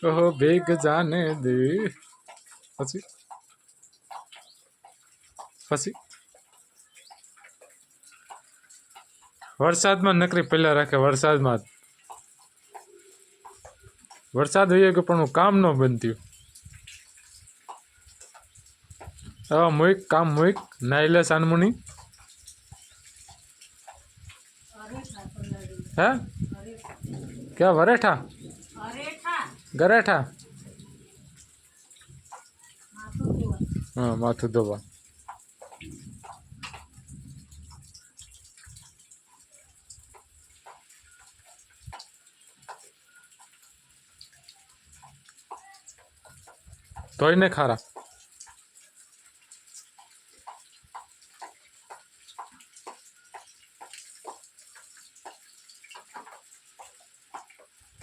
કહો, ભેગ જાને દે. પછી? પછી? વરસાદમાં નકરી પહેલાં રાખે, વરસાદમાં વરસાદ હોય કે પણ હું કામ ન બનતું. હવે મુક કામ મુઈક નાઈલે સાનમુની. है? क्या वरेठा? गरेठा? हाँ माथू दोबा तो ही नहीं खा रहा